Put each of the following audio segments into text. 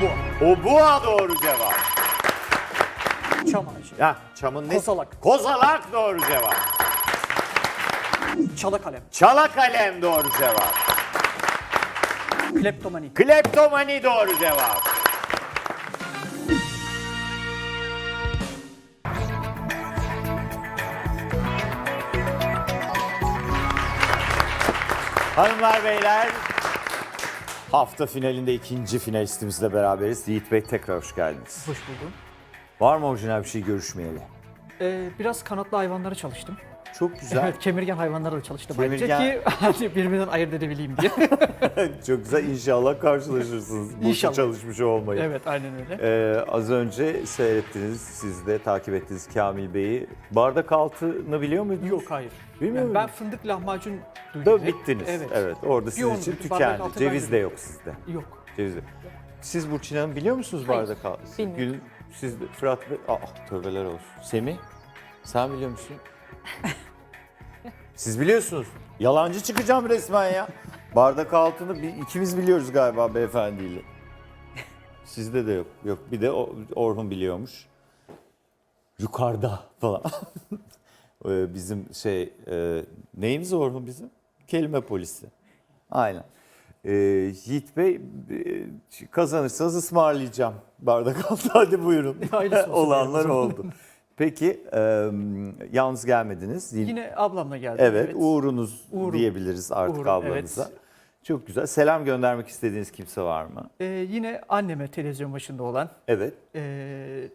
Bu. Obua doğru cevap. Çam ağacı. Ya çamın ne? Kozalak. Kozalak doğru cevap. Çalı kalem. Çala kalem doğru cevap. Kleptomani. Kleptomani doğru cevap. Hanımlar beyler hafta finalinde ikinci finalistimizle beraberiz. Yiğit Bey tekrar hoş geldiniz. Hoş buldum. Var mı orijinal bir şey görüşmeyeli? Ee, biraz kanatlı hayvanlara çalıştım. Çok güzel. Evet, kemirgen hayvanlarla da çalıştım Kemirgen- ayrıca ki hani birbirinden ayırt edebileyim diye. Çok güzel. İnşallah karşılaşırsınız. Bu İnşallah. çalışmış olmayı. evet, aynen öyle. Ee, az önce seyrettiniz, siz de takip ettiniz Kamil Bey'i. Bardak altını biliyor muydunuz? Yok, hayır. Bilmiyor Yani ben fındık lahmacun duydum. Da bittiniz. Evet. Evet. orada sizin Bir için onu- bardak tükendi. Ceviz de- yok sizde. Yok. Ceviz de. Siz Burçin Hanım biliyor musunuz Hayır, bardak altı? bilmiyorum. Gül, siz de, Fırat Bey, ah tövbeler olsun. Semih, sen biliyor musun? Siz biliyorsunuz. Yalancı çıkacağım resmen ya. Bardak altını bir, ikimiz biliyoruz galiba beyefendiyle. Sizde de yok. Yok bir de Orhun biliyormuş. Yukarıda falan. Ee, bizim şey e, neyimiz Orhun bizim? Kelime polisi. Aynen. Ee, Yiğit Bey e, kazanırsanız ısmarlayacağım. Bardak altı hadi buyurun. Olanlar oldu. Peki e, yalnız gelmediniz. Yine, ablamla geldim. evet, uğrunuz Uğurum. diyebiliriz artık Uğurum, ablanıza. evet. Çok güzel. Selam göndermek istediğiniz kimse var mı? Ee, yine anneme televizyon başında olan Evet. ee,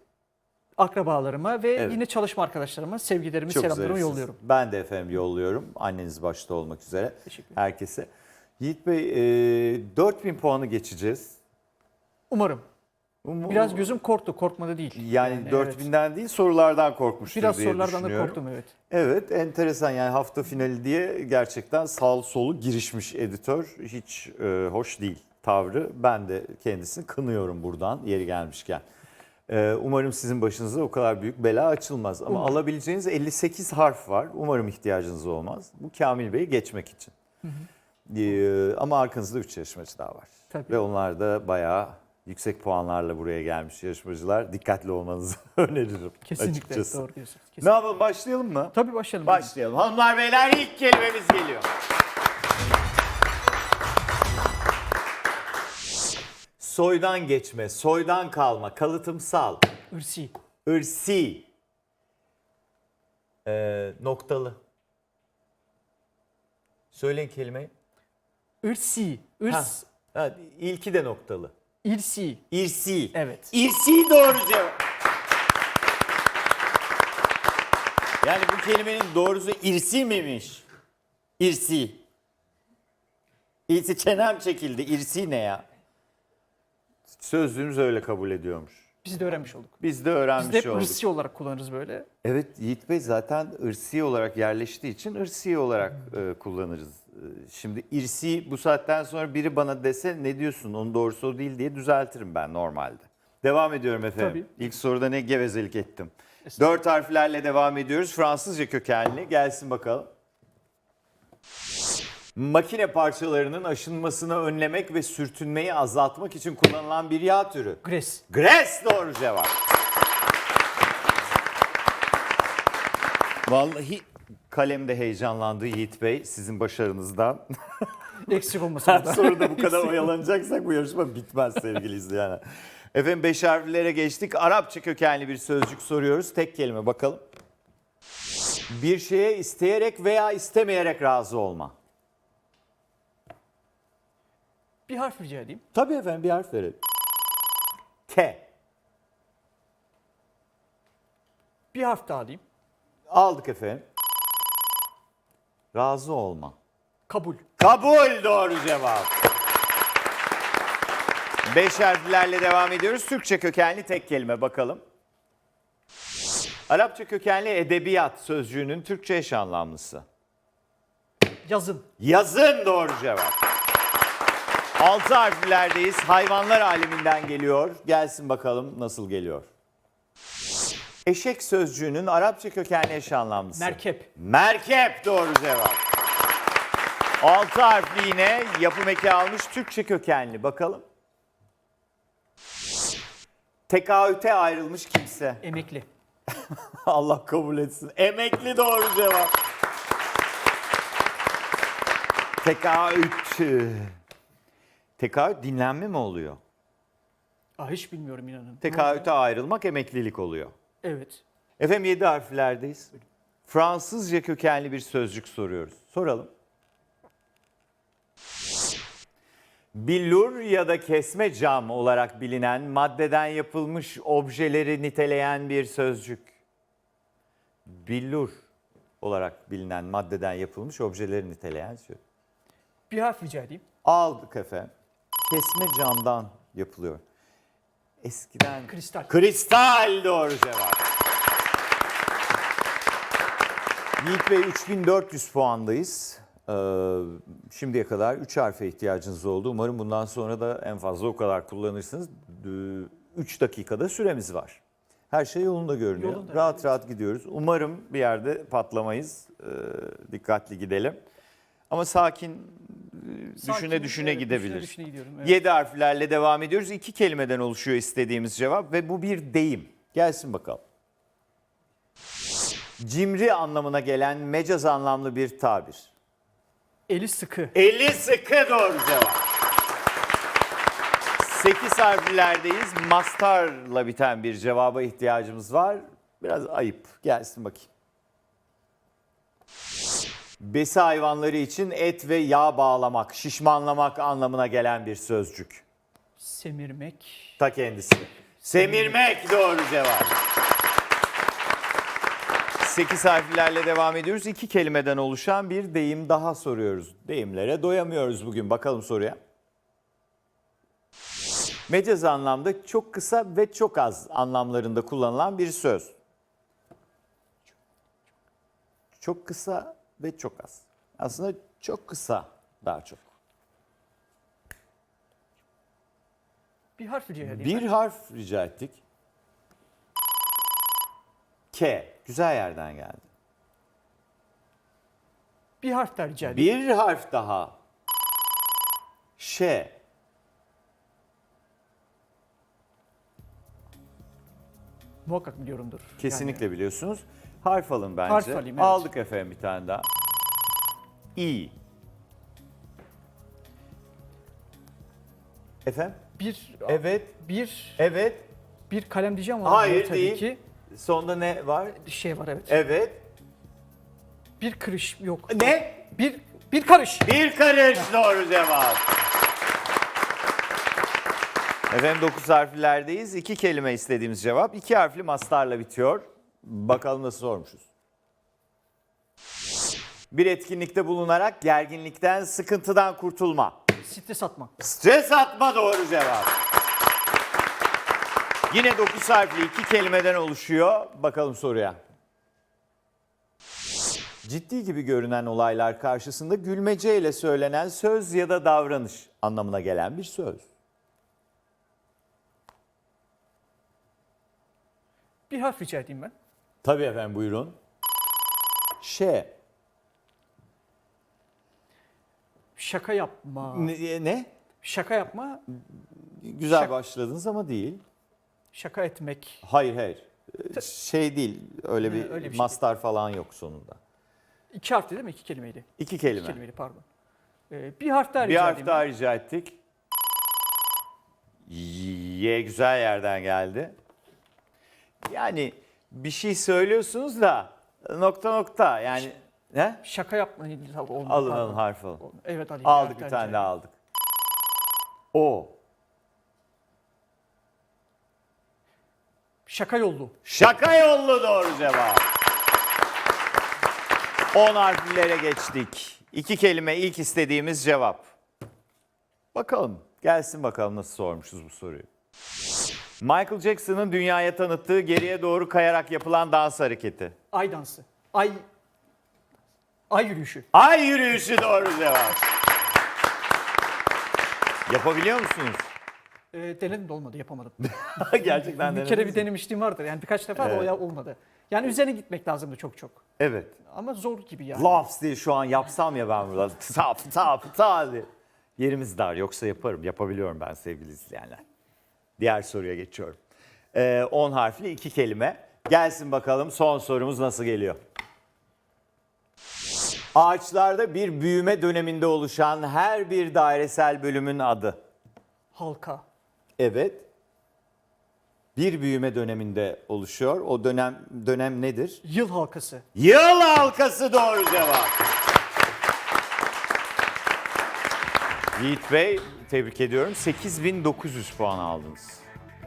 akrabalarıma ve Evet. yine çalışma arkadaşlarıma sevgilerimi, Çok selamlarımı yolluyorum. Ben de efendim yolluyorum. Anneniz başta olmak üzere. Teşekkür ederim. Herkese. Yiğit Bey e, 4000 puanı geçeceğiz. Umarım. Biraz gözüm korktu, korkmadı değil. yani, evet. 4000'den değil sorulardan korkmuştur Biraz diye sorulardan da korktum evet. Evet enteresan yani hafta finali diye gerçekten sağ solu girişmiş editör. Hiç e, hoş değil tavrı. Ben de kendisini kınıyorum buradan yeri gelmişken. E, umarım sizin başınıza o kadar büyük bela açılmaz. Ama Umarım. alabileceğiniz 58 harf var. Umarım ihtiyacınız olmaz. Bu Kamil Bey'i geçmek için. E, ama arkanızda 3 yarışmacı daha var. Tabii. Ve onlar da bayağı yüksek puanlarla buraya gelmiş yarışmacılar. Dikkatli olmanızı öneririm Kesinlikle açıkçası. doğru diyorsunuz. Ne Kesinlikle. yapalım başlayalım mı? Tabii başlayalım. Başlayalım. Hanımlar beyler ilk kelimemiz geliyor. Soydan geçme, soydan kalma, kalıtımsal, Irsi. ırsi, ee, noktalı. Söyleyin kelimeyi. Irsi. Irs. ha, ilki de noktalı. İrsi. İrsi. Evet. İrsi doğru cevap. Yani bu kelimenin doğrusu irsi miymiş? İrsi. İrsi çenem çekildi. İrsi ne ya? Sözlüğümüz öyle kabul ediyormuş. Biz de öğrenmiş olduk. Biz de Biz öğrenmiş de hep olduk. ırsi olarak kullanırız böyle. Evet Yiğit Bey zaten ırsi olarak yerleştiği için ırsi olarak e, kullanırız. E, Şimdi irsi bu saatten sonra biri bana dese ne diyorsun onun doğrusu o değil diye düzeltirim ben normalde. Devam ediyorum efendim. İlk soruda ne gevezelik ettim. Dört harflerle devam ediyoruz. Fransızca kökenli gelsin bakalım. Makine parçalarının aşınmasını önlemek ve sürtünmeyi azaltmak için kullanılan bir yağ türü. Gres. Gres doğru cevap. Vallahi kalemde heyecanlandı Yiğit Bey sizin başarınızdan. Eksik olmasın. Her da. soruda bu kadar oyalanacaksak bu yarışma bitmez sevgili izleyenler. Efendim beş harflere geçtik. Arapça kökenli bir sözcük soruyoruz. Tek kelime bakalım. Bir şeye isteyerek veya istemeyerek razı olma. Bir harf rica edeyim. Tabii efendim bir harf verelim. K. Bir harf daha alayım. Aldık efendim. Razı olma. Kabul. Kabul doğru cevap. Beş harflerle devam ediyoruz. Türkçe kökenli tek kelime bakalım. Arapça kökenli edebiyat sözcüğünün Türkçe eş anlamlısı. Yazın. Yazın doğru cevap. Altı harflerdeyiz. Hayvanlar aleminden geliyor. Gelsin bakalım nasıl geliyor. Eşek sözcüğünün Arapça kökenli eş anlamlısı. Merkep. Merkep doğru cevap. Altı harfli yine yapım eki almış Türkçe kökenli. Bakalım. Tekaüte ayrılmış kimse. Emekli. Allah kabul etsin. Emekli doğru cevap. Tekaüt. Tekaüt dinlenme mi oluyor? Aa, hiç bilmiyorum inanın. Tekaüte ayrılmak emeklilik oluyor. Evet. Efendim 7 harflerdeyiz. Fransızca kökenli bir sözcük soruyoruz. Soralım. Billur ya da kesme cam olarak bilinen maddeden yapılmış objeleri niteleyen bir sözcük. Billur olarak bilinen maddeden yapılmış objeleri niteleyen sözcük. Bir harf rica edeyim. Aldık efendim. Kesme camdan yapılıyor. Eskiden... Kristal. Kristal doğru cevap. Yiğit Bey 3400 puandayız. Ee, şimdiye kadar 3 harfe ihtiyacınız oldu. Umarım bundan sonra da en fazla o kadar kullanırsınız. 3 dakikada süremiz var. Her şey yolunda görünüyor. Yolunda, rahat evet. rahat gidiyoruz. Umarım bir yerde patlamayız. Ee, dikkatli gidelim. Ama sakin, e, düşüne Sakin, düşüne evet, gidebiliriz. Düşüne düşüne gidiyorum. Evet. 7 harflerle devam ediyoruz. İki kelimeden oluşuyor istediğimiz cevap ve bu bir deyim. Gelsin bakalım. Cimri anlamına gelen mecaz anlamlı bir tabir. Eli sıkı. Eli sıkı doğru cevap. 8 harflerdeyiz. Mastarla biten bir cevaba ihtiyacımız var. Biraz ayıp. Gelsin bakayım. Besi hayvanları için et ve yağ bağlamak, şişmanlamak anlamına gelen bir sözcük. Semirmek. Ta kendisi. Semirmek doğru cevap. 8 harflerle devam ediyoruz. İki kelimeden oluşan bir deyim daha soruyoruz. Deyimlere doyamıyoruz bugün. Bakalım soruya. Mecaz anlamda çok kısa ve çok az anlamlarında kullanılan bir söz. Çok kısa ve çok az. Aslında çok kısa daha çok. Bir harf rica edeyim. Bir harf rica ettik. K. Güzel yerden geldi. Bir harf daha rica edeyim. Bir harf daha. Ş. Muhakkak biliyorumdur. Kesinlikle Yani biliyorsunuz. Harf alın bence. Harf alayım, evet. Aldık efendim bir tane daha. İ. Efendim? bir Evet. bir Evet. bir kalem diyeceğim ama Hayır tabii değil. ki Sonda ne var? bir şey var evet. Evet. Bir kırış yok. Ne? Bir bir karış. Bir karış doğru cevap. Efendim 9 harflerdeyiz. İki kelime istediğimiz cevap. İki harfli mastarla bitiyor. Bakalım nasıl sormuşuz. Bir etkinlikte bulunarak gerginlikten, sıkıntıdan kurtulma. Stres atma. Stres atma doğru cevap. Yine 9 harfli iki kelimeden oluşuyor. Bakalım soruya. Ciddi gibi görünen olaylar karşısında gülmece ile söylenen söz ya da davranış anlamına gelen bir söz. Bir harf rica edeyim ben. Tabii efendim buyurun. Ş. Şaka yapma. Ne? ne? Şaka yapma. Güzel Şak- başladınız ama değil. Şaka etmek. Hayır hayır. Ee, Şey değil öyle Ha, bir, öyle bir şey mastar falan yok sonunda. İki harfli değil mi? İki kelimeydi. İki İki kelime. kelimeydi pardon. Ee, bir harf daha Bir rica harf daha ben. rica ettik. Y güzel yerden geldi. Yani bir şey söylüyorsunuz da nokta nokta yani ne? Şaka yapma. Olmadı, Alın pardon. alın harf alın. Evet alayım. Aldık bir tane daha aldık. O. Şaka yollu. Şaka yollu doğru cevap. 10 harflilere geçtik. İki kelime ilk istediğimiz cevap. Bakalım gelsin bakalım nasıl sormuşuz bu soruyu. Michael Jackson'ın dünyaya tanıttığı geriye doğru kayarak yapılan dans hareketi. Ay dansı. Ay Ay yürüyüşü. Ay yürüyüşü doğru cevap. Yapabiliyor musunuz? Ee, denedim de olmadı yapamadım. Gerçekten bir kere bir denemişliğim vardır. Yani birkaç defa da o ya- olmadı. Yani üzerine gitmek lazımdı çok çok. Evet. Ama zor gibi yani. Laughs diye şu an yapsam ya ben burada. Tap tap tap diye. Yerimiz dar yoksa yaparım. Yapabiliyorum ben sevgili izleyenler. Diğer soruya geçiyorum. Ee, 10 harfli iki kelime. Gelsin bakalım son sorumuz nasıl geliyor? Ağaçlarda bir büyüme döneminde oluşan her bir dairesel bölümün adı. Halka. Evet. Bir büyüme döneminde oluşuyor. O dönem dönem nedir? Yıl halkası. Yıl halkası doğru cevap. Yiğit Bey tebrik ediyorum. 8900 puan aldınız.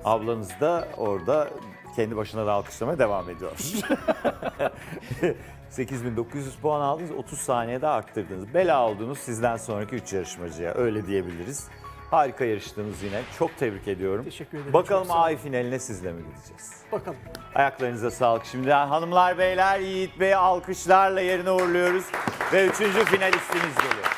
Ablanız da orada kendi başına da alkışlamaya devam ediyor. 8900 puan aldınız, 30 saniyede arttırdınız. Bela oldunuz sizden sonraki 3 yarışmacıya, öyle diyebiliriz. Harika yarıştınız yine. Çok tebrik ediyorum. Teşekkür ederim, Bakalım çok sağ olun. ay finaline sizle mi gideceğiz? Bakalım. Ayaklarınıza sağlık. Şimdiden hanımlar beyler Yiğit Bey'i alkışlarla yerine uğurluyoruz. Ve üçüncü finalistimiz geliyor.